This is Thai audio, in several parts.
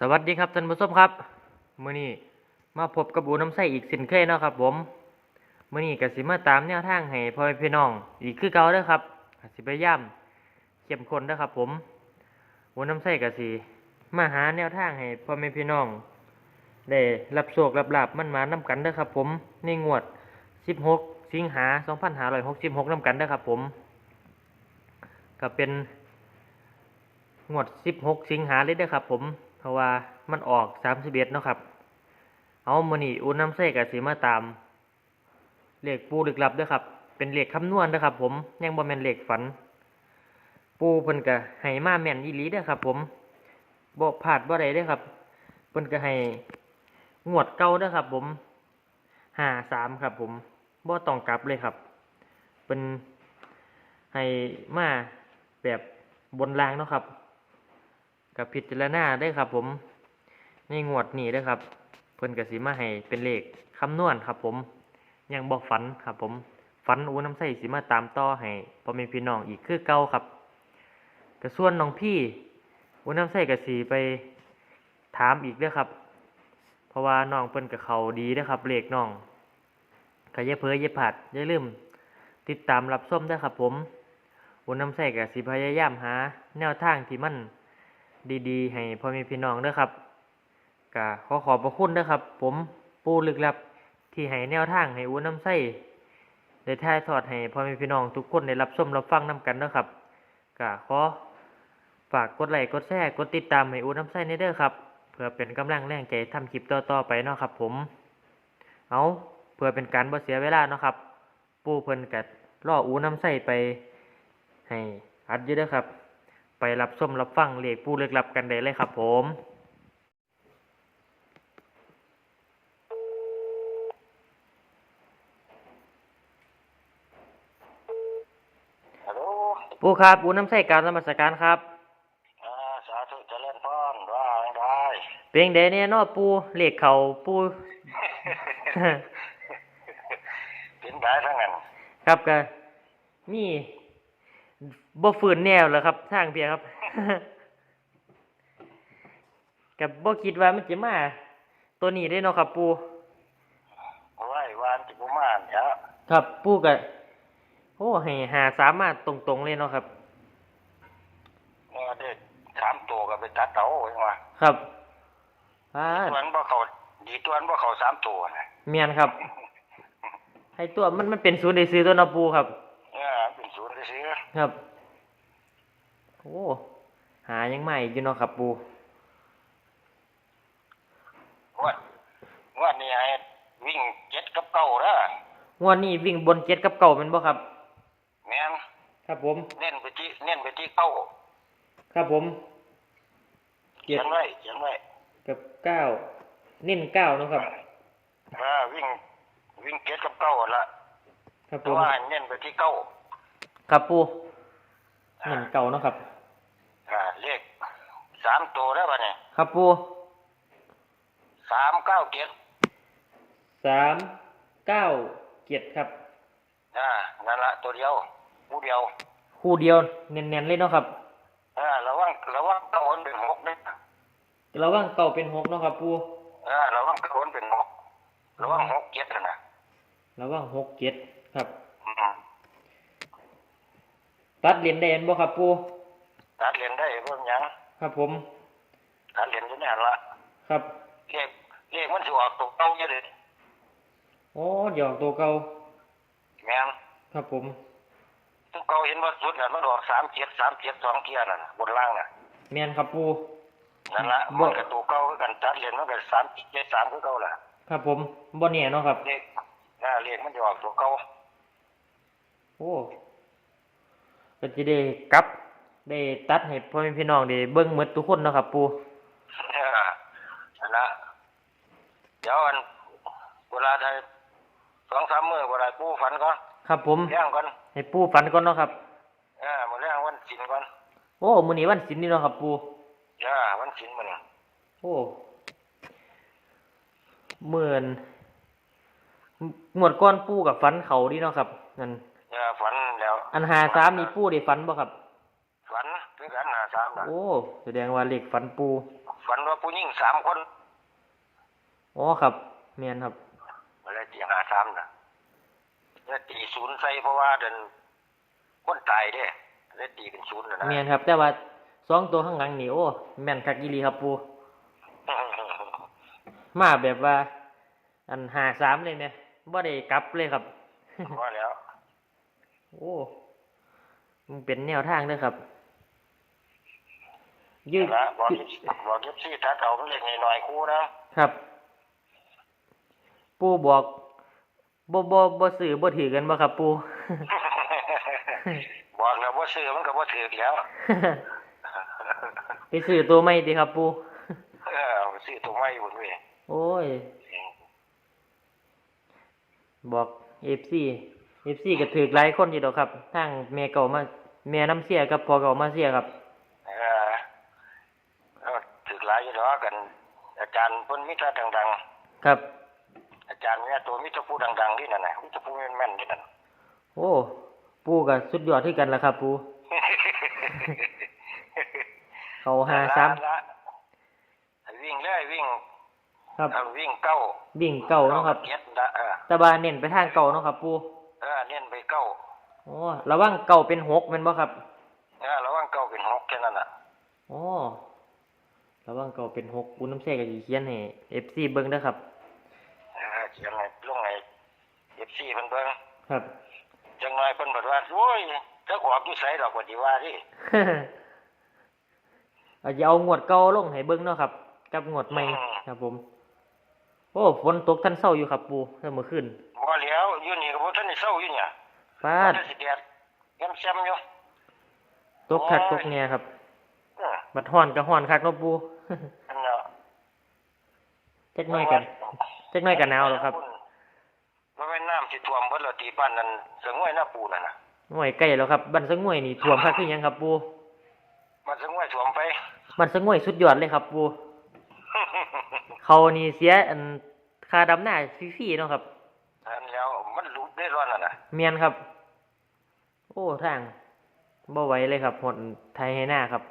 สวัสดีครับท่านผู้ชมครับมื้อนี้มาพบกับอูน้ำใสอีกสินเคยเนาะครับ ผมมื้อนี้ก็สิมาตามแนวทางให้พ่อม่พี่น้อง อีกคือเก่าเด้อครับกสิพยายามเข้มข้นเด้อครับ ผมอูน้ำใสก็สิมาหาแนวทางให้พ่อแม่พี่น้องได้รับโชครับลาบมันมานํกันเด้อครับ ผมในงวด 16 สิงหา2566นํกันเด้อครับ ผมก็เป็นงวด 16 สิงหาเลยเด้อครับ ผม เพราะว่ามันออก31เอ็ดเนาะครับ เอามือนี้อุ่นน้ำใส่ก็สิมาตามเลขปูลึกลับด้อครับ เป็นเลขคำนวณเด้อครับ ผมยังบ่แม่นเลขฝัน ปูเพิ่นก็ให้มาแม่นอีหลีเด้อครับ ผมบ่พลาดบ่ได้เด้อครับเพิ่นก็ให้งวดเก่าเด้อครับ ผม53ครับ ผมบ่ต้องกลับเลยครับเพิ่นให้มาแบบบนรางเนาะครับ กับพิจารณาได้ครับ ผมในงวดนี้ได้ครับเพิ่นกสิมาให้เป็นเลขคำนวณครับ ผมยังบอกฝันครับ ผมฝันอูน้ำใสสิมาตามต่อให้พ่อแม่พี่น้องอีกคือเก่าครับกระส่วนน้องพี่อูน้ำใสกสีไปถามอีกด้อครับ เพราะว่าน้องเพิ่นกับเขาดีเด้ครับเลขน้องก็อย่าเพ้ออย่าผาดอย่าลืมติดตามรับส้มด้อครับ ผมอูน้ำใสกสิพยายามหา แนวทางที่มัน ดีๆ ให้พ่อแม่พี่น้องเด้อครับก็ขอขอบพระคุณเด้อครับ ผมปูลึกลับที่ให้แนวทางให้อูน้ำไส้ได้ถ่ายทอดให้พ่อแม่พี่น้องทุกคนได้รับชมรับฟังนํกันเด้อครับก็ขอฝากกดไลค์กดแชร์กดติดตามให้อูน้ำไส้ในเด้อครับ เพื่อเป็นกำลังแรงใจทำคลิปต่อๆไปเนาะครับ ผม เอาเพื่อเป็นการบ่เสียเวลาเนาะครับ ปูเพิ่นกัดล่ออูน้ำไส้ไปให้อัดอยู่เด้อครับ ไปรับส้มรับฟังเลขผู้เลือกรับกันได้เลยครับผมฮัลโหลปูครับปูน้ำใส่การนมัสการครับอ่าสาธุเจริญพรว่าไงได้เพียงเดเนี่ยเนอปูเลขเขาปูเป็นได้ทั้งนั้นครับก็มี บ่ฝืนแนวแล้วครับทางเพียครับ กับบ่คิดว่ามันจะมา ตัวนี้ได้เนาะครับ ปูไหว้วานจิบุมานเนี่ยครับ ปูก็โอ้ให้หาสามารถตรงๆเลยเนาะครับเมื่อเด็กสามตัวก็ไปตัดเต่าเองว่าครับอ่าตัวนบ่เขาดีตัวนบ่เขาสามตัวนะเมียนครับให้ตัวมันมันเป็นศูนย์ได้ซื้อตัวเนาะปูครับเนี่ยเป็นศูนย์ได้ซื้อครับโอ้ หายังใหม่อยู่เนาะครับปูงวดงวดนี้ให้วิ่งเจ็ดกับเก้าเด้องวดนี้วิ่งบนเจ็ดกับเก่าแมันบ่ครับ แม่นครับผม เน้นไปที่เน้นไปที่เก้าครับผมเขียนไว้เขียนไว้กับเก้าเน้นเก้าเนาะครับอ่าวิ่งวิ่งเจ็ดกับเก้าหั่นละครับผแต่มว่าให้เน้นไปที่เก้าครับปูเน้นเก่าเนาะครับ อ่าเลขสามตัวได้ป่ะเนี่ยครับปูสามเก้าเจ็ดสามเก้าเจ็ดครับ อ่านั่นละตัวเดียวผู้เดียวคู่เดียวเน้นๆเลยเนาะครับอ่าระวังระวังตะโอนเป็นหกนะระว่างเก่าเป็นหกเนาะครับปูอ่าระวังตะโอนเป็นหกระวังหกเจ็ดน่ะนะระว่างหกเจ็ดครับ อืมตัดเหรียญแดนบ่ครับปู ตัดเหรียญได้เพิ่มยังครับผม ตัดเหรียญจะแน่ละครับเลขเลขมันสิออกตัวเก้าเยอะเลยโอ้หยอกตัวเก่าแม่งครับผมตัวเก้าเห็นว่าสุดน่ะมันออกสามเจ็ดสามเจ็ดสองเกียร์น่ะนะบนล่างน่ะแมนครับปูนั่นละบ่มันกับตัวเก้าคือกันตัดเหรียญมันกับสามเจ็ดสามคือเก้าล่ะครับผมบ่เนี่ยเนาะครับ เลขอ่าเลขมันจะออกตัวเก้าโอ้ก็จะได้กลับ ได้ตัดให้พ่อแม่พี่น้องได้เบิ่งหมดทุกคนเนาะครับ ปูอ่านั่นละเดี๋ยวอันเวลาไทยสองสามมื้อเวลาปูฝันก่อนครับผมเลี้ยงก่อนให้ปูฝันก่อนเนาะครับอ่ามาเลี้ยงวันศิลก่อนโอ้มื้อนี้วันศิลป์นี่เนาะครับ ปูอ่าวันศิลมันโอ้เหมือนงวดก้อนปูกับฝันเขาดีเนาะครับนั่นอ่าฝันแล้ว อันหาสามนี่ปูได้ฝันบ่ครับฝันคือกันหา สามน่ะโอ้แสดงว่าเลขฝันปูฝฝันว่าผู้หญิงสามคนอ๋อครับแม่นครับมาเลยตีหาสามนะแล้วตีศูนย์ใส่เพราะว่าเดินคนตายเด้แล้วตีเป็นศูนย์นะนะแม่นครับ แต่ว่าสองตัวข้างหลังนี่โอ้แม่นคักอีหลีครับปูมาแบบว่า อันหาสามเลยเนี่ยบ่ได้กลับเลยครับว่าแล้ว โอ้มันเป็นแนวทางเด้อครับ ยืดนะบอกยิบบอกยิบซี่ทัดเอาเล็กหน่อยๆคู่นะครับ ปูบอกบ่บ่บ่ซื้อบ่ถือกันบ่ครับ ปูบอกแล้วว่าซื้อมันก็บ่ถือแล้วไปซื้อตัวใหม่ติครับ ปูเออซื้อตัวใหม่บุญเว้ยโอ้ย บอก FC FC ก็ถือหลายคนอยู่ดอกครับทางแม่เก่ามาแม่น้ำเสียกับพ่อเก่ามาเสียครับ เออแล้วถือหลายอยู่ดอกกัน อาจารย์ เพิ่นมิตรดัง ครับ ๆ อาจารย์เนี่ยตัวมิตรผู้ดังๆที่นั่นน่ะมิตรผู้แม่นๆที่นั่น โอ้ปูก็สุดยอดที่กันละครับ ปู เขาหาสามละให้วิ่งเลยวิ่งครับเอาวิ่งเก้าวิ่งเก่าเนาะครับเจ็ดละเออแตะบาเน้นไปทางเก่าเนาะครับ ปูเออเน้นไปเก้าโอ้ระวังเก่าเป็นหกแม่นบ่ครับเออระวังเก้าเป็นหกแค่นั้นน่ะโอ้ ระวังเก่าเป็นหกปูน้ำแช่ก็สิเขียนให้ FC เบิ่งเด้อครับเออจังไงลงไงเอฟซีเพิ่นเบิ่งครับ จังหน่อยเพิ่นบอกว่าโอ้ยถ้าขวบอยู่ไสดอกว่าสิว่าดิเอาจะเอางวดเก่าลงให้เบิ่งเนาะครับ กับงวดใหม่ครับผม โอ้ฝนตกทันเช้าอยู่ครับปูเมื่อคืนบ่แล้วอยู่นี่ก็บ่ทันได้เศร้าอยู่เนี่ยฟาดมันสิแดดยังแซมอยู่ตกคักตกแง่ครับเออบัดฮ้อนก็ฮ้อนคักเนาะปูอัน เนาะจักหน่อยกันจักหน่อยกันหนาวแล้วครับว่าแม่นน้ำสิท่วมเบิดแล้วที่บ้านนั้นสงวยหน้าปูนั่นน่ะหน่วยใกล้แล้วครับบันสะงวยนี่ท่วมคักคือหยังครับปูมันสงวยท่วมไปบันสะงวยสุดยอดเลยครับปูเขานี่เสียอันค่าดำหน้าฟรีๆเนาะครับอันแล้วมันหลุดได้ร้อนน่ะนะเมียนครับ โอ้ทางบ่ไหวเลยครับหดไทยให้หน้าครับ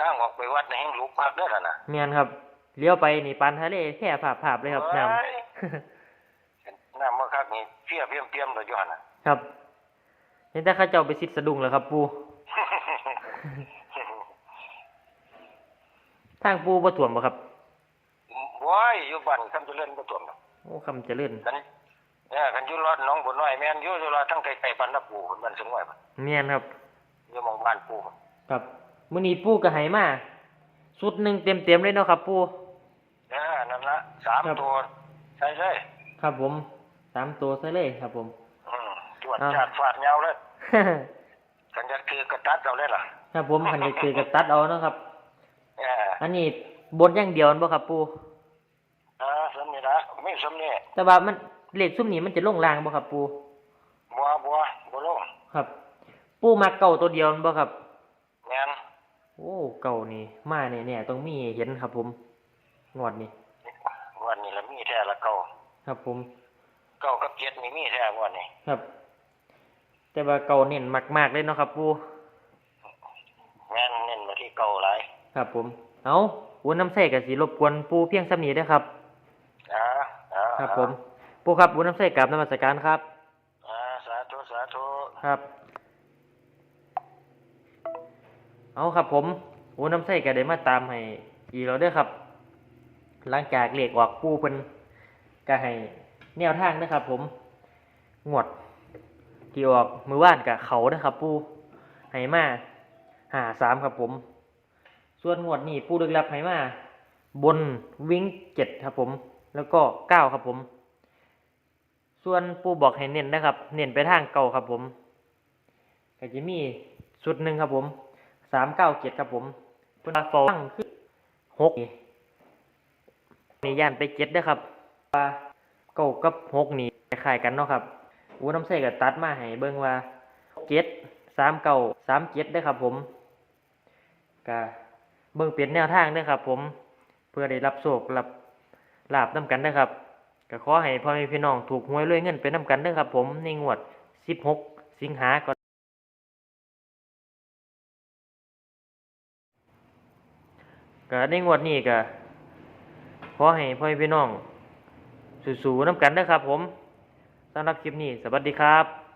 ทางออกไปวัดในแห่งหลุกพักเด้อน่ะนะเมียนครับเลี้ยวไปนี่ปานทะเลแค่ภาพภาพเลยครับน้เอ้ยน้ำมาคักนี่เพียเพียมเพียมๆเลยอยู่หั่นน่ะำครับเห็นแต่เข้าเจ้าไปซิดสะดุ้งแล้วครับ ปูทางปูบ่ถ่วมบ่ครับว้ายอยู่บ้านคำเจริญบ่ท่วมดอกโอ้คำเจริญกันเออกันอยู่รอดหน้องบัวน้อยแม่นอยู่อยู่รอดทั้งไกลๆปันนะปูบ้านสงวยพุ่นเมียนครับอยู่หมองบ้านปูพุ่นครับ มื้อนี้ปูก็ให้มาสุดหนึ่งเต็มๆเลยเนาะครับ ปูเออนั่นละสามครับตัวใช่ใช่ครับผมสามตัวซะเลยครับผม อืมจวดอ่าจาดฟาดเงาเลยกันจะคือกระตัดเอาเลยล่ะครับผมคันนี้คือก็ตัดเอาเนาะครับ เอออันนี้บนอย่างเดียวนั่นบ่ครับ ปูเออสำนี่ละไม่สำนี่แต่ว่ามันเลขซุ่มนี้มันจะลงรางบ่ครับ ปูบัวบัวบัวลงครับ ปูมาเก่าตัวเดียวนั่นบ่ครับแม่น โอ้เก่านี่ มาเนี่ยเนี่ยต้องมีเห็นครับผมงวดนี้วันนี้ละมีแท้ละเก่าครับผมเก่ากับเจ็ดนี่มีแท้วันนี้ครับ แต่ว่าเก่าเน้นมากๆเลยเนาะครับปูแม่นเน้นมาที่เก่าหลายครับผม เอาวุ้นน้ำใส่กับสีรบกวนปูเพียงสำนีได้อครับอ่าอ่าครับผมปูครับวุ้นน้ำใส่กับนมัสการครับอ่าสาธุสาธุครับ เอาครับผมโอ้น้ำใส่ก็ได้มาตามให้อีกแล้วเด้ครับ หลังจากเลขออกปูเพิ่นก็ให้แนวทางนะครับ ผมงวดที่ออกมือว่านกับเขานะครับ ปูให้มาหาสามครับผม ส่วนงวดนี้ปูลึกลับให้มาบนวิ่งเจ็ดครับผม แล้วก็เก้าครับผม ส่วนปูบอกให้เน้นนะครับ เน้นไปทางเก่าครับผมก็จะมีชุดหนึ่งครับผม สามเก้าเจ็ดครับผมเพิ่นว่าฟองคือหกนี่นี่ย่านไปเจ็ดเด้ครับว่าเก้ากับหกนี่คล้ายกันเนาะครับอูน้ำใส่กับตัดมาให้เบิ่งว่าเจ็ดสามเก้าสามเจ็ดเด้ครับผมก็เบิ่งเปลี่ยนแนวทางเด้ครับผมเพื่อได้รับโชครับลาบน้ำกันเด้อครับก็ขอให้พ่อแม่พี่น้องถูกหวยรวยเงินไปน้ำกันเด้อครับผมในงวดสิบหกสิงหาก็ ก็ในงวดนี้ก็ขอให้พ่อแม่พี่น้อง สู้ๆน้ำกันนะครับผมสำหรับคลิปนี้ สวัสดีครับ